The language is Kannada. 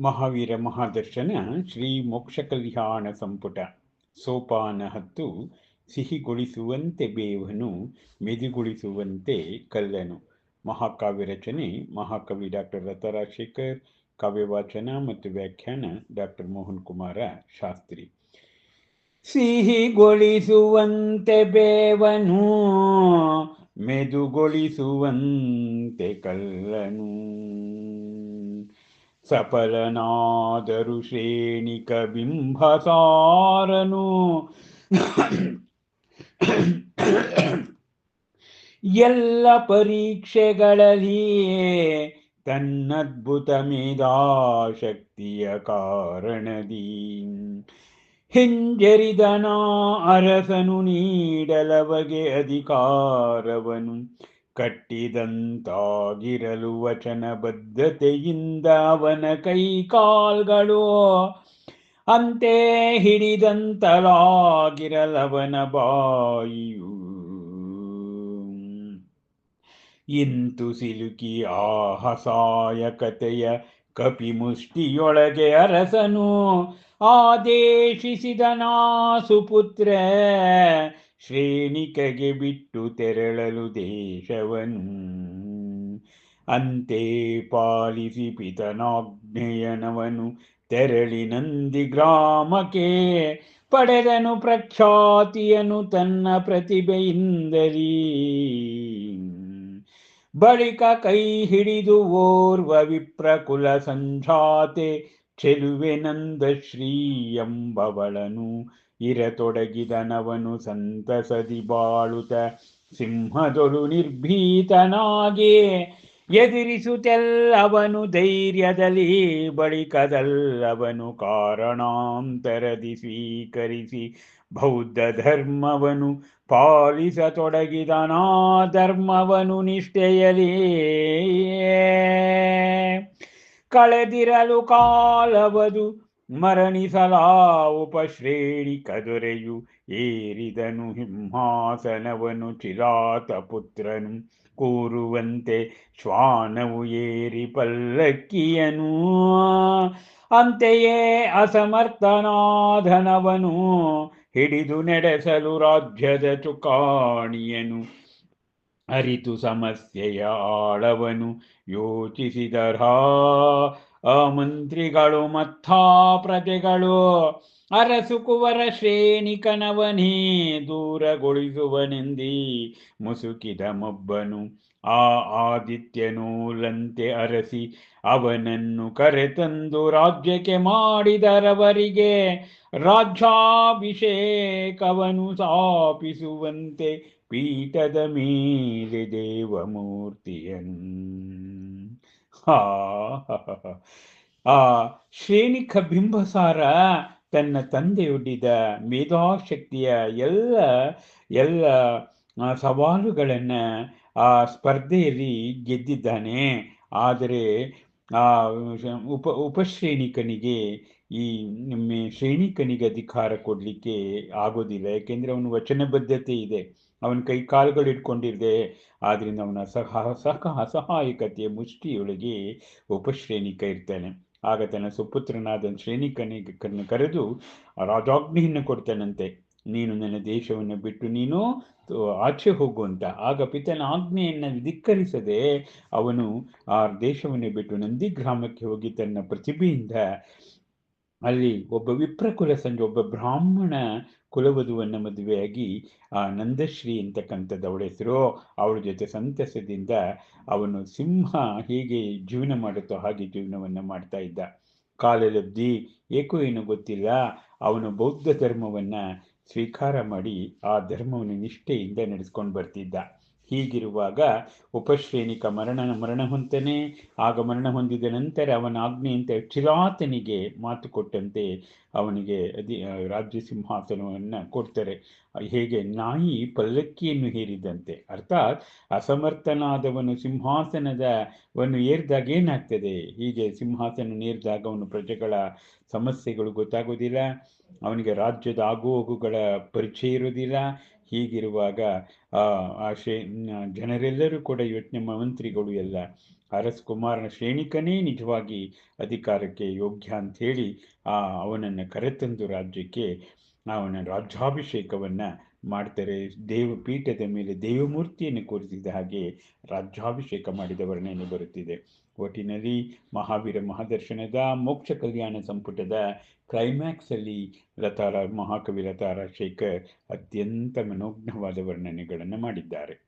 ಮಹಾವೀರ ಮಹಾದರ್ಶನ, ಶ್ರೀ ಮೋಕ್ಷ ಕಲ್ಯಾಣ ಸಂಪುಟ. ಸೋಪಾನ ಹತ್ತು ಸಿಹಿಗೊಳಿಸುವಂತೆ ಬೇವನು, ಮೆದುಗೊಳಿಸುವಂತೆ ಕಲ್ಲನು. ಮಹಾಕಾವ್ಯ ರಚನೆ, ಮಹಾಕವಿ ಡಾಕ್ಟರ್ ರತರಾಜಶೇಖರ್ ಕಾವ್ಯವಾಚನ ಮತ್ತು ವ್ಯಾಖ್ಯಾನ ಡಾಕ್ಟರ್ ಮೋಹನ್ ಕುಮಾರ ಶಾಸ್ತ್ರಿ. ಸಿಹಿಗೊಳಿಸುವಂತೆ ಬೇವನು, ಮೆದುಗೊಳಿಸುವಂತೆ ಕಲ್ಲನು. ಸಫಲನಾದರು ಶ್ರೇಣಿಕ ಬಿಂಬಸಾರನು. ಎಲ್ಲ ಪರೀಕ್ಷೆಗಳಲ್ಲಿ ತನ್ನದ್ಭುತ ಮೇಧಾಶಕ್ತಿಯ ಕಾರಣದಿ. ಹಿಂಜರಿದನ ಅರಸನು ನೀಡಲವಗೆ ಅಧಿಕಾರವನು. ಕಟ್ಟಿದಂತಾಗಿರಲು ವಚನ ಬದ್ಧತೆಯಿಂದ ಅವನ ಕೈ ಕಾಲ್ಗಳು ಅಂತೆ ಹಿಡಿದಂತಲಾಗಿರಲವನ ಬಾಯಿಯು. ಇಂತು ಸಿಲುಕಿ ಆಹಸಾಯಕತೆಯ ಕಪಿಮುಷ್ಟಿಯೊಳಗೆ ಅರಸನು ಆದೇಶಿಸಿದನಾ ಸುಪುತ್ರ ಶ್ರೇಣಿಕೆಗೆ ಬಿಟ್ಟು ತೆರಳಲು ದೇಶವನು. ಅಂತೆ ಪಾಲಿಸಿ ಪಿತನಾಜ್ಞೆಯನವನು ತೆರಳಿ ನಂದಿ ಗ್ರಾಮಕ್ಕೆ ಪಡೆದನು ಪ್ರಖ್ಯಾತಿಯನು ತನ್ನ ಪ್ರತಿಭೆಯಿಂದರೀ ಬಳಿಕ ಕೈ ಹಿಡಿದು ಓರ್ವ ವಿಪ್ರಕುಲ ಸಂಜಾತೆ ಚೆಲುವೆ ನಂದ ಶ್ರೀ ಎಂಬವಳನು ಇರತೊಡಗಿದನವನು ಸಂತಸದಿ ಬಾಳುತ ಸಿಂಹದೊಳು ನಿರ್ಭೀತನಾಗೆ. ಎದುರಿಸುತ್ತೆಲ್ಲವನು ಧೈರ್ಯದಲ್ಲಿ ಬಳಿಕದಲ್ಲವನು ಕಾರಣಾಂತರದಿ ಸ್ವೀಕರಿಸಿ ಬೌದ್ಧ ಧರ್ಮವನು ಪಾಲಿಸತೊಡಗಿದನಾ ಧರ್ಮವನು ನಿಷ್ಠೆಯಲಿ. ಕಳೆದಿರಲು ಕಾಲವದು ಮರಣಿಸಲಾ ಉಪಶ್ರೇಣಿ ಕದುರೆಯು ಏರಿದನು ಹಿಂಹಾಸನವನು ಚಿರಾತ ಪುತ್ರನು ಕೂರುವಂತೆ ಶ್ವಾನವು ಏರಿ ಪಲ್ಲಕ್ಕಿಯನು. ಅಂತೆಯೇ ಅಸಮರ್ಥನಾಧನವನು ಹಿಡಿದು ನಡೆಸಲು ರಾಜ್ಯದ ಚುಕಾಣಿಯನು. ಅರಿತು ಸಮಸ್ಯೆಯ ಆಳವನು ಯೋಚಿಸಿದರಾ ಆ ಮಂತ್ರಿಗಳು ಮತ್ತಾ ಪ್ರಜೆಗಳು, ಅರಸು ಕುವರ ಶ್ರೇಣಿಕನವನೇ ದೂರಗೊಳಿಸುವನೆಂದಿ ಮುಸುಕಿದ ಮೊಬ್ಬನು. ಆ ಆದಿತ್ಯನೂಲಂತೆ ಅರಸಿ ಅವನನ್ನು ಕರೆತಂದು ರಾಜ್ಯಕ್ಕೆ ಮಾಡಿದರವರಿಗೆ ರಾಜ್ಯಾಭಿಷೇಕವನು ಸ್ಥಾಪಿಸುವಂತೆ ಪೀಠದ ಮೇಲೆ ದೇವಮೂರ್ತಿಯನ್ ಆ ಶ್ರೇಣಿಕ ಬಿಂಬಸಾರ ತನ್ನ ತಂದೆಯೊಡ್ಡಿದ ಮೇಧಾಶಕ್ತಿಯ ಎಲ್ಲ ಎಲ್ಲ ಸವಾಲುಗಳನ್ನು ಆ ಸ್ಪರ್ಧೆಯಲ್ಲಿ ಗೆದ್ದಿದ್ದಾನೆ. ಆದರೆ ಆ, ಉಪ, ಉಪಶ್ರೇಣಿಕನಿಗೆ ಈ ಶ್ರೇಣಿಕನಿಗೆ ಅಧಿಕಾರ ಕೊಡಲಿಕ್ಕೆ ಆಗೋದಿಲ್ಲ. ಯಾಕೆಂದರೆ ಅವನು ವಚನಬದ್ಧತೆ ಇದೆ. ಅವನ ಕೈ ಕಾಲುಗಳು ಇಟ್ಕೊಂಡಿರದೆ ಆದ್ರಿಂದ ಅವನ ಸಹ ಸಹ, ಅಸಹಾಯಕತೆಯ ಮುಷ್ಟಿಯೊಳಗೆ ಉಪಶ್ರೇಣಿಕ ಇರ್ತಾನೆ. ಆಗ ತನ್ನ ಸುಪುತ್ರನಾದ ಶ್ರೇಣಿಕನಿಗೆ ಕರೆದು, ರಾಜಾಜ್ಞೆಯನ್ನು ಕೊಡ್ತಾನಂತೆ. ನೀನು ನನ್ನ ದೇಶವನ್ನು ಬಿಟ್ಟು ನೀನು ಆಚೆ ಹೋಗುವಂತ ಆಗ ಪಿತನ ಆಜ್ಞೆಯನ್ನು ಧಿಕ್ಕರಿಸದೆ ಅವನು ಆ ದೇಶವನ್ನು ಬಿಟ್ಟು ನಂದಿ ಗ್ರಾಮಕ್ಕೆ ಹೋಗಿ ತನ್ನ ಪ್ರತಿಭೆಯಿಂದ ಅಲ್ಲಿ ಒಬ್ಬ ವಿಪ್ರಕುಲ ಸಂಜೆ ಒಬ್ಬ ಬ್ರಾಹ್ಮಣ ಕುಲವಧುವನ್ನು ಮದುವೆಯಾಗಿ, ಆ ನಂದಶ್ರೀ ಅಂತಕ್ಕಂಥದ್ದು ಅವಳ ಹೆಸರು. ಅವಳ ಜೊತೆ ಸಂತಸದಿಂದ ಅವನು ಸಿಂಹ ಹೀಗೆ ಜೀವನ ಮಾಡುತ್ತೋ ಹಾಗೆ ಜೀವನವನ್ನು ಮಾಡ್ತಾ ಇದ್ದ. ಕಾಲಲಬ್ಧಿ, ಏಕೋ ಏನೋ ಗೊತ್ತಿಲ್ಲ. ಅವನು ಬೌದ್ಧ ಧರ್ಮವನ್ನು ಸ್ವೀಕಾರ ಮಾಡಿ ಆ ಧರ್ಮವನ್ನು ನಿಷ್ಠೆಯಿಂದ ನಡೆಸ್ಕೊಂಡು ಬರ್ತಿದ್ದ. ಹೀಗಿರುವಾಗ ಉಪಶ್ರೇಣಿಕ ಮರಣ ಮರಣ ಹೊಂತನೆ, ಆಗ ಮರಣ ಹೊಂದಿದ ನಂತರ ಅವನ ಆಜ್ಞೆಯಂತೆ ಚಿರಾತನಿಗೆ ಮಾತು ಕೊಟ್ಟಂತೆ ಅವನಿಗೆ ಅದಿ ರಾಜ್ಯ ಸಿಂಹಾಸನವನ್ನು ಕೊಡ್ತಾರೆ. ಹೇಗೆ? ನಾಯಿ ಪಲ್ಲಕ್ಕಿಯನ್ನು ಹೇರಿದಂತೆ. ಅರ್ಥಾತ್ ಅಸಮರ್ಥನಾದವನು ಸಿಂಹಾಸನದವನ್ನು ಏರಿದಾಗ ಏನಾಗ್ತದೆ? ಹೀಗೆ ಸಿಂಹಾಸನ ಏರಿದಾಗ ಅವನು ಪ್ರಜೆಗಳ ಸಮಸ್ಯೆಗಳು ಗೊತ್ತಾಗೋದಿಲ್ಲ, ಅವನಿಗೆ ರಾಜ್ಯದ ಆಗುಹೋಗುಗಳ ಪರಿಚಯ ಇರೋದಿಲ್ಲ ಹೀಗಿರುವಾಗ, ಆ ಆ ಶೇ ಜನರೆಲ್ಲರೂ ಕೂಡ ಯೋಚನೆ ಮಂತ್ರಿಗಳು ಎಲ್ಲ, ಅರಸ್ ಕುಮಾರನ ಶ್ರೇಣಿಕನೇ ನಿಜವಾಗಿ ಅಧಿಕಾರಕ್ಕೆ ಯೋಗ್ಯ ಅಂಥೇಳಿ, ಆ, ಅವನನ್ನು ಕರೆತಂದು ರಾಜ್ಯಕ್ಕೆ, ಅವನ ರಾಜ್ಯಾಭಿಷೇಕವನ್ನು ಮಾಡ್ತಾರೆ. ದೇವ ಪೀಠದ ಮೇಲೆ ದೇವಮೂರ್ತಿಯನ್ನು ಕೂರಿಸಿದ ಹಾಗೆ ರಾಜ್ಯಾಭಿಷೇಕ ಮಾಡಿದ ವರ್ಣನೆ ಬರುತ್ತಿದೆ. ಒಟ್ಟಿನಲ್ಲಿ ಮಹಾವೀರ ಮಹಾದರ್ಶನದ ಮೋಕ್ಷ ಕಲ್ಯಾಣ ಸಂಪುಟದ ಕ್ಲೈಮ್ಯಾಕ್ಸಲ್ಲಿ ಲತಾರ ಮಹಾಕವಿ ಲತಾರಾ ಶೇಖರ್ ಅತ್ಯಂತ ಮನೋಜ್ಞವಾದ ವರ್ಣನೆಗಳನ್ನು ಮಾಡಿದ್ದಾರೆ.